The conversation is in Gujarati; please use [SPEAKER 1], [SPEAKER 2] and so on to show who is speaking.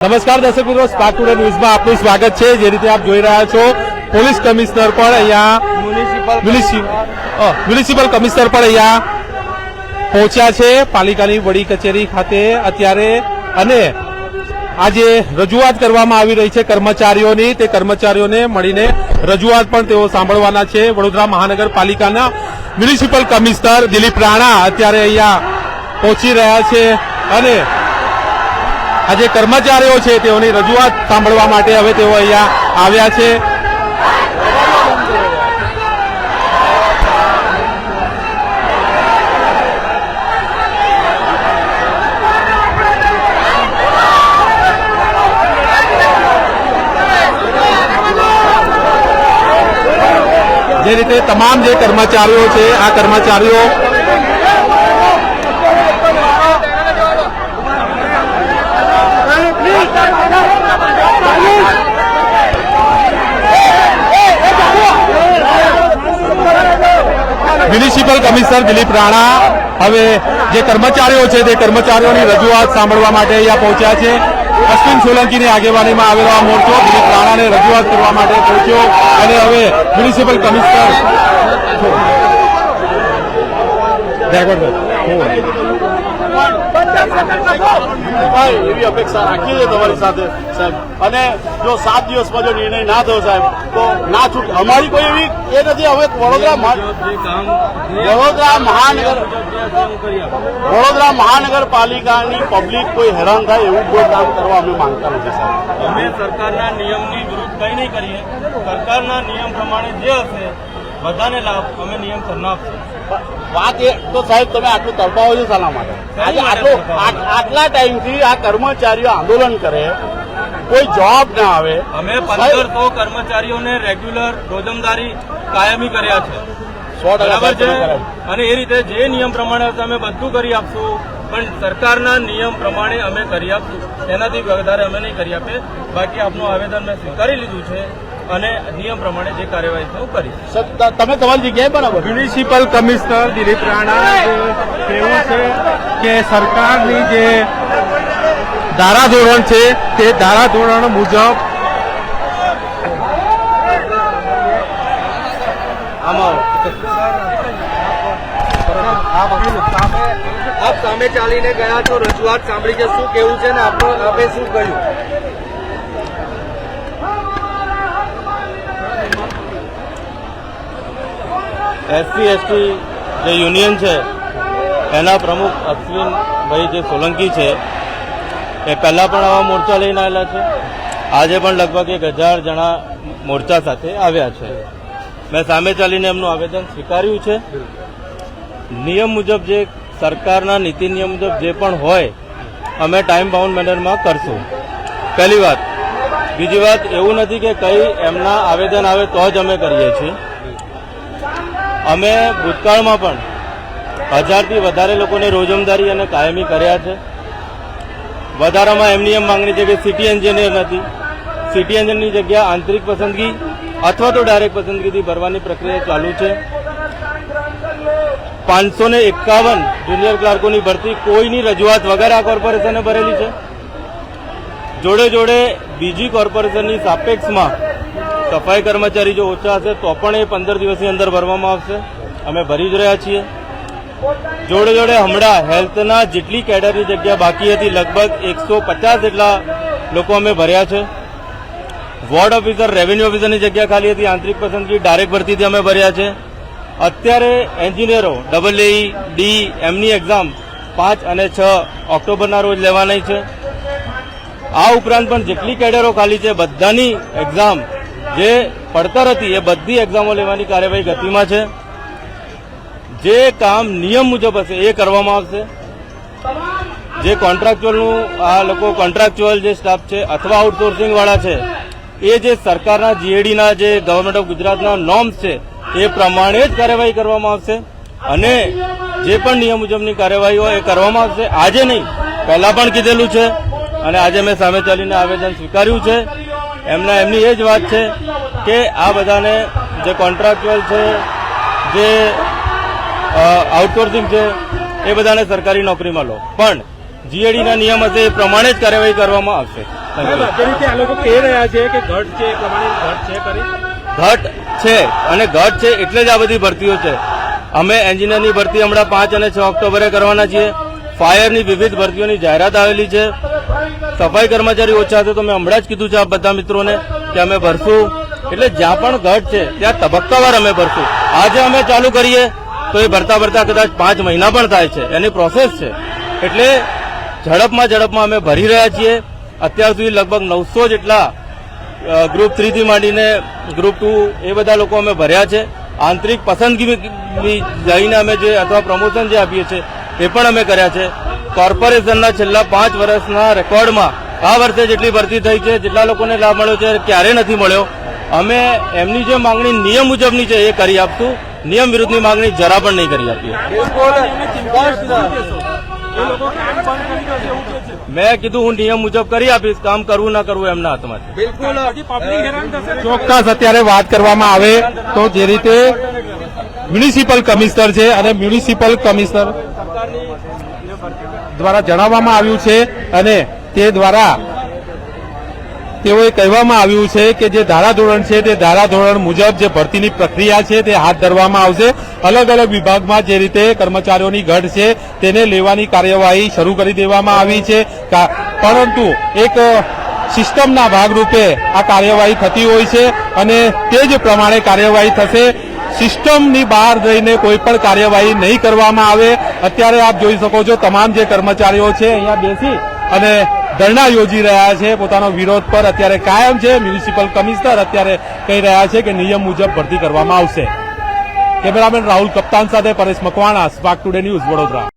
[SPEAKER 1] નમસ્કાર દર્શક મિત્રો સ્પાર્ક ટુડે ન્યૂઝમાં આપનું સ્વાગત છે. જે રીતે આપ જોઈ રહ્યા છો પોલીસ કમિશનર પણ અહીંયા મ્યુનિસિપલ મ્યુનિસિપલ કમિશનર પણ અહીંયા પહોંચ્યા છે. પાલિકાની વડી કચેરી ખાતે અત્યારે અને આજે રજૂઆત કરવામાં આવી રહી છે કર્મચારીઓની. તે કર્મચારીઓને મળીને રજૂઆત પણ તેઓ સાંભળવાના છે. વડોદરા મહાનગરપાલિકાના મ્યુનિસિપલ કમિશનર દિલીપ રાણા અત્યારે અહીંયા પહોંચી રહ્યા છે અને આ જે કર્મચારીઓ છે તેઓની રજૂઆત સાંભળવા માટે હવે તેઓ અહીંયા આવ્યા છે. જે રીતે તમામ જે કર્મચારીઓ છે, આ કર્મચારીઓ મ્યુનિસિપલ કમિશનર દિલીપ રાણા હવે જે કર્મચારીઓ છે તે કર્મચારીઓની રજૂઆત સાંભળવા માટે અહીંયા પહોંચ્યા છે. અશ્વિન સોલંકીની આગેવાનીમાં આવેલો આ મોરચો દિલીપ રાણાને રજૂઆત કરવા માટે પહોંચ્યો અને હવે મ્યુનિસિપલ કમિશનર
[SPEAKER 2] ભાઈ, એવી અપેક્ષા રાખીએ છીએ તમારી સાથે, સાહેબ. અને જો સાત દિવસમાં જો નિર્ણય ના થયો, સાહેબ, તો ના છૂટ. અમારી કોઈ એવી એ નથી. હવે વડોદરા વડોદરા મહાનગર વડોદરા મહાનગરપાલિકાની પબ્લિક કોઈ હેરાન થાય એવું કોઈ કામ કરવા અમે માંગતા નથી, સાહેબ.
[SPEAKER 3] અમે સરકારના નિયમની વિરુદ્ધ કંઈ નહીં કરીએ. સરકારના નિયમ પ્રમાણે જે હશે બધાને લાભ અમે નિયમ સરના આપશું.
[SPEAKER 2] વાત એ તો સાહેબ તમે આટલું તડપાવો છો શાના માટે. આજે આટલો આટલા ટાઈમથી આ કર્મચારીઓ આંદોલન કરે. કોઈ જવાબ ના આવે.
[SPEAKER 3] અમે પંદરસો કર્મચારીઓને રેગ્યુલર રોજમદારી કાયમી કર્યા છે.
[SPEAKER 2] સો
[SPEAKER 3] બરાબર છે? અને એ રીતે જે નિયમ પ્રમાણે અમે બધું કરી આપશું પણ સરકારના નિયમ પ્રમાણે અમે કરી આપશું. એનાથી વધારે અમે નહીં કરી આપીએ. બાકી આપનું આવેદન મેં સ્વીકારી લીધું છે. અને નિયમ પ્રમાણે જે કાર્યવાહી હું કરીશ.
[SPEAKER 2] તમે તમારી જગ્યાએ બરાબર?
[SPEAKER 1] મ્યુનિસિપલ કમિશનર દિલીપ રાણા કેવું છે કે સરકારની જે ધારાધોરણ છે તે ધારાધોરણ મુજબ
[SPEAKER 4] આપ સામે ચાલીને ગયા છો રજૂઆત સાંભળી છે. શું કેવું છે ને? આપણે આપે શું કહ્યું?
[SPEAKER 3] એસસી એસટી જે યુનિયન છે, એના પ્રમુખ અશ્વિનભાઈ જે સોલંકી છે, એ પહેલાં પણ આવા મોરચા લઈને આવેલા છે. આજે પણ લગભગ એક હજાર જણા મોરચા સાથે આવ્યા છે. મેં સામે ચાલીને એમનું આવેદન સ્વીકાર્યું છે. નિયમ મુજબ જે સરકારના નીતિ નિયમ મુજબ જે પણ હોય, અમે ટાઈમ બાઉન્ડ મેનરમાં કરશું. પહેલી વાત, બીજી વાત એવું નથી કે કંઈ એમના આવેદન આવે તો જ અમે કરીએ છીએ. અમે ભૂતકાળમાં પણ હજારથી વધારે લોકોને રોજમદારી અને કાયમી કર્યા છે. વધારામાં એમની એમ માંગણી છે કે સિટી એન્જિનિયર નથી. સિટી એન્જિનિયરની જગ્યા આંતરિક પસંદગી અથવા તો ડાયરેક્ટ પસંદગીથી ભરવાની પ્રક્રિયા ચાલુ છે. પાંચસો ને એકાવન જુનિયર ક્લાર્કોની ભરતી કોઈની રજૂઆત વગર આ કોર્પોરેશને ભરેલી છે. જોડે જોડે બીજી કોર્પોરેશનની સાપેક્ષમાં સફાઈ કર્મચારી જો ઓછા હશે, તો પણ એ પંદર દિવસની અંદર ભરવામાં આવશે. અમે ભરી જ રહ્યા છીએ. જોડે જોડે હમણાં હેલ્થના જેટલી કેડરની જગ્યા બાકી હતી, લગભગ એકસો પચાસ જેટલા લોકો અમે ભર્યા છે. વોર્ડ ઓફિસર, રેવન્યુ ઓફિસરની જગ્યા ખાલી હતી, આંતરિક પસંદગી ડાયરેક્ટ ભરતીથી અમે ભર્યા છે. અત્યારે એન્જિનિયરો ડબલ એ ડી એમની એક્ઝામ પાંચ અને છ ઓક્ટોબરના રોજ લેવાની છે. આ ઉપરાંત પણ જેટલી કેડરો ખાલી છે, બધાની એક્ઝામ જે પડતર હતી, એ બધી એક્ઝામો લેવાની કાર્યવાહી ગતિમાં છે. જે કામ નિયમ મુજબ હશે, એ કરવામાં આવશે. જે કોન્ટ્રાક્ચ્યુઅલનું આ લોકો કોન્ટ્રાક્ચ્યુઅલ જે સ્ટાફ છે, અથવા આઉટસોર્સિંગ વાળા છે, એ જે સરકારના જીએડીના જે ગવર્મેન્ટ ઓફ ગુજરાતના નોર્મ્સ છે, એ પ્રમાણે જ કાર્યવાહી કરવામાં આવશે. અને જે પણ નિયમ મુજબની કાર્યવાહી હોય એ કરવામાં આવશે. આજે નહીં, પહેલા પણ કીધેલું છે. અને આજે મેં સામે ચાલીને આવેદન સ્વીકાર્યું છે. એમના એમની એ જ વાત છે કે આ બધાને જે કોન્ટ્રાક્ચ્યુઅલ છે જે આઉટસોર્સિંગ છે એ બધાને સરકારી નોકરીમાં લો. પણ જીએડીના નિયમ હશે એ પ્રમાણે જ કાર્યવાહી કરવામાં આવશે.
[SPEAKER 1] જે રીતે આ લોકો કહી રહ્યા છે કે ઘટ છે એ પ્રમાણે ઘટ છે કરી
[SPEAKER 3] ઘટ છે અને ઘટ છે એટલે જ આ બધી ભરતીઓ છે. અમે એન્જિનિયરની ભરતી હમણાં પાંચ અને છ ઓક્ટોબરે કરવાના છીએ. ફાયરની વિવિધ ભરતીઓની જાહેરાત આવેલી છે. સફાઈ કર્મચારી ઓછા છે, તો મેં હમણાં જ કીધું છે આ બધા મિત્રોને કે અમે ભરશું. એટલે જ્યાં પણ ઘટ છે, ત્યાં તબક્કાવાર અમે ભરશું. આજે અમે ચાલુ કરીએ, તો એ ભરતા ભરતા કદાચ પાંચ મહિના પણ થાય છે. એની પ્રોસેસ છે. એટલે ઝડપમાં ઝડપમાં અમે ભરી રહ્યા છીએ. અત્યાર સુધી લગભગ નવસો જેટલા ગ્રુપ થ્રીથી માંડીને ગ્રુપ ટુ એ બધા લોકો અમે ભર્યા છે. આંતરિક પસંદગી જઈને અમે જે અથવા પ્રમોશન જે આપીએ છીએ, એ પણ અમે કર્યા છે. કોર્પોરેશનના છેલ્લા પાંચ વર્ષના રેકોર્ડમાં આ વર્ષે જેટલી ભરતી થઈ છે જેટલા લોકોને લાભ મળ્યો છે ક્યારે નથી મળ્યો. અમે એમની જે માંગણી નિયમ મુજબની છે એ કરી આપશું. નિયમ વિરુદ્ધની માંગણી જરા પણ નહીં કરી આપીએ. મેં કીધું હું નિયમ મુજબ કરી આપીશ. કામ કરવું ના કરવું એમના હાથમાં
[SPEAKER 4] બિલકુલ.
[SPEAKER 1] ચોક્કસ અત્યારે વાત કરવામાં આવે તો જે રીતે મ્યુનિસિપલ કમિશનર છે અને મ્યુનિસિપલ કમિશનર દ્વારા જણાવવામાં આવ્યું છે અને તે દ્વારા તેઓએ કહેવામાં આવ્યું છે કે જે ધારાધોરણ છે તે ધારાધોરણ મુજબ જે ભરતીની પ્રક્રિયા છે તે હાથ ધરવામાં આવશે. અલગ અલગ વિભાગમાં જે રીતે કર્મચારીઓની ઘટ છે તેને લેવાની કાર્યવાહી શરૂ કરી દેવામાં આવી છે. પરંતુ એક સિસ્ટમના ભાગરૂપે આ કાર્યવાહી થતી હોય છે અને તે જ પ્રમાણે કાર્યવાહી થશે. સિસ્ટમની બહાર જઈને કોઈ પણ કાર્યવાહી નહીં કરવામાં આવે. અત્યારે આપ જોઈ શકો છો, તમામ જે કર્મચારીઓ છે અહીંયા બેસી અને ધરણા યોજી રહ્યા છે. પોતાનો વિરોધ પર અત્યારે કાયમ છે. મ્યુનિસિપલ કમિશનર અત્યારે કહી રહ્યા છે કે નિયમ મુજબ ભરતી કરવામાં આવશે. કેમેરામેન રાહુલ કપ્તાન સાથે Paresh Makwana, Spark Today News Vadodara.